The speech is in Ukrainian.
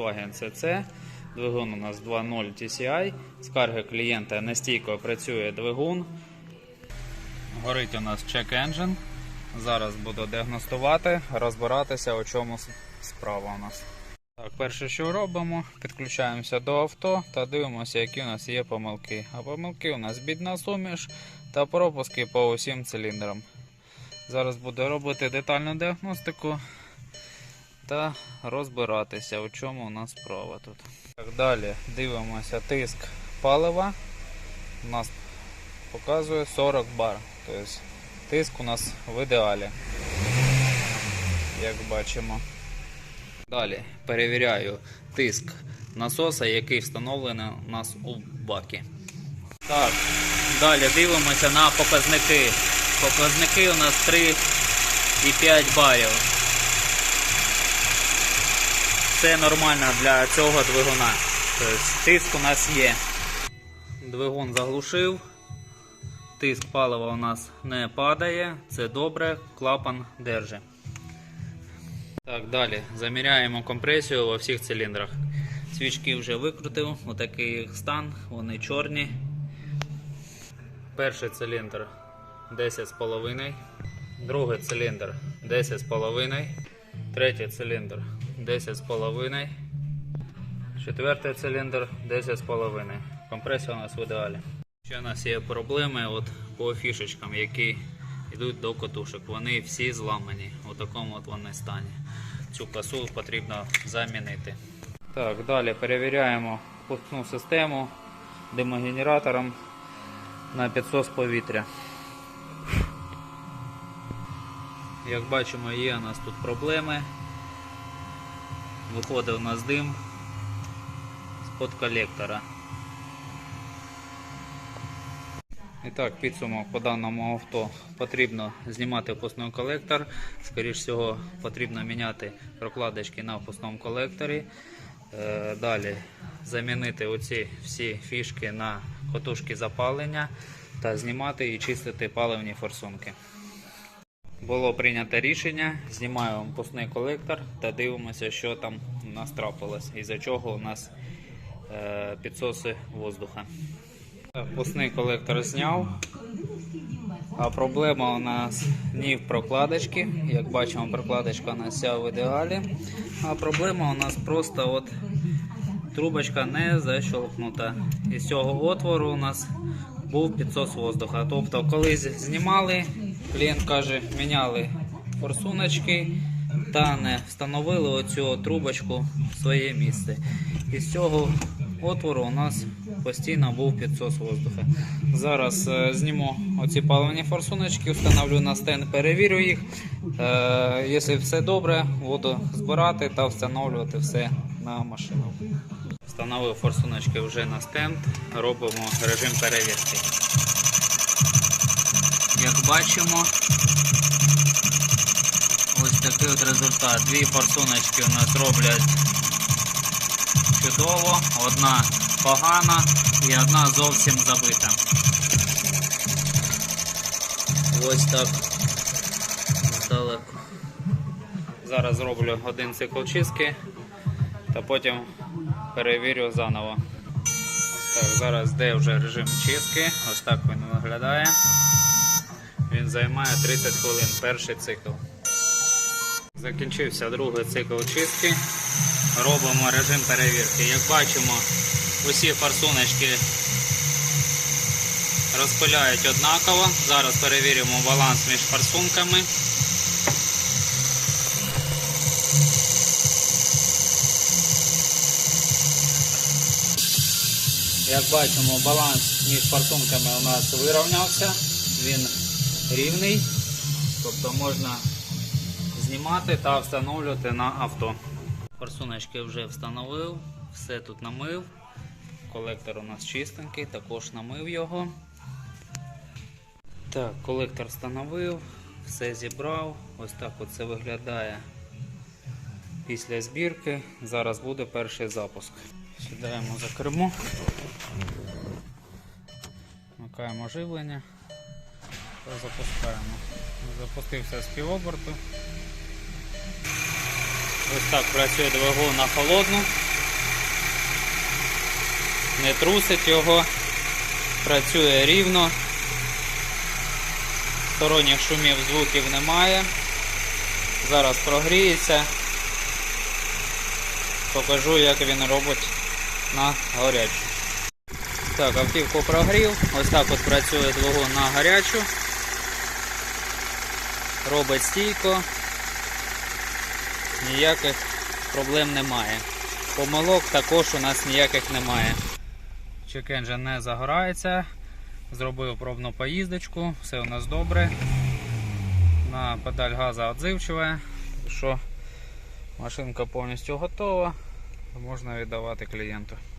Volkswagen CC. Двигун у нас 2.0 TCI. Скарги клієнта нестійко працює двигун. Горить у нас check engine. Зараз буду діагностувати, розбиратися, у чому справа у нас. Так, перше, що робимо, підключаємося до авто та дивимося, які у нас є помилки. А помилки у нас бідна суміш та пропуски по усім циліндрам. Зараз буду робити детальну діагностику та розбиратися, у чому у нас справа тут. Так, далі дивимося тиск палива. У нас показує 40 бар. Тобто тиск у нас в ідеалі. Як бачимо. Далі перевіряю тиск насоса, який встановлений у нас у бакі. Так, далі дивимося на показники. Показники у нас 3,5 барів. Це нормально для цього двигуна. Тобто тиск у нас є. Двигун заглушив. Тиск палива у нас не падає. Це добре, клапан держить. Так, далі заміряємо компресію во всіх циліндрах. Свічки вже викрутив, отакий їх стан, вони чорні. Перший циліндр 10,5, другий циліндр 10,5, третій циліндр 10,5, четвертий циліндр 10,5. Компресія у нас в ідеалі. Ще у нас є проблеми от по фішечкам, які йдуть до котушок. Вони всі зламані. У такому от вони стані. Цю косу потрібно замінити. Так, далі перевіряємо пускну систему димогенератором на підсос повітря. Як бачимо, є у нас тут проблеми. Виходить у нас дим з-под колектора. І так, підсумок по даному авто потрібно знімати впускний колектор. Скоріше всього, потрібно міняти прокладочки на впускному колекторі. Е, Далі замінити оці всі фішки на котушки запалення та знімати і чистити паливні форсунки. Було прийнято рішення, знімаємо впускний колектор та дивимося, що там у нас трапилось, із-за чого у нас е, підсоси воздуха. Так, Впускний колектор зняв. А проблема у нас не в прокладочці. Як бачимо, прокладочка у нас вся в ідеалі. А проблема у нас просто от трубочка не защолкнута. Із цього отвору у нас був підсос воздуха. Тобто, коли знімали, клієнт каже, міняли форсуночки та не встановили оцю трубочку в своє місце. Із цього отвору у нас постійно був підсос воздуха. Зараз е, зніму оці паливні форсуночки, встановлю на стенд, перевірю їх. Е, якщо все добре, буду збирати та встановлювати все на машину. Встановив форсуночки вже на стенд, робимо режим перевірки. Як бачимо, ось такий от результат. Дві форсуночки у нас роблять чудово, одна погана і одна зовсім забита. Ось так здалеку. Зараз зроблю один цикл чистки та потім перевірю заново. Так, зараз де вже режим чистки, ось так він виглядає. Він займає 30 хвилин, перший цикл. Закінчився другий цикл чистки. Робимо режим перевірки. Як бачимо, усі форсуночки розпиляють однаково. Зараз перевіримо баланс між форсунками. Як бачимо, баланс між форсунками у нас вирівнявся, він рівний, тобто можна знімати та встановлювати на авто. Форсуночки вже встановив, все тут намив. Колектор у нас чистенький, також намив його. Так, колектор встановив, все зібрав. Ось так от це виглядає після збірки. Зараз буде перший запуск. Сідаємо за кермо. Вмикаємо живлення та запускаємо. Запустився з півоборту. Ось так працює двигун на холодну. не трусить його, працює рівно. Сторонніх шумів, звуків немає. Зараз прогріється. Покажу, як він робить на гарячу. Так, автівку прогрів. Ось так от працює двигун на гарячу. Робить стійко. Ніяких проблем немає. Помилок також у нас ніяких немає. Чекенджа не загорається. Зробив пробну поїздочку, все у нас добре. На педаль газа відзивчива. Що машинка повністю готова, можна віддавати клієнту.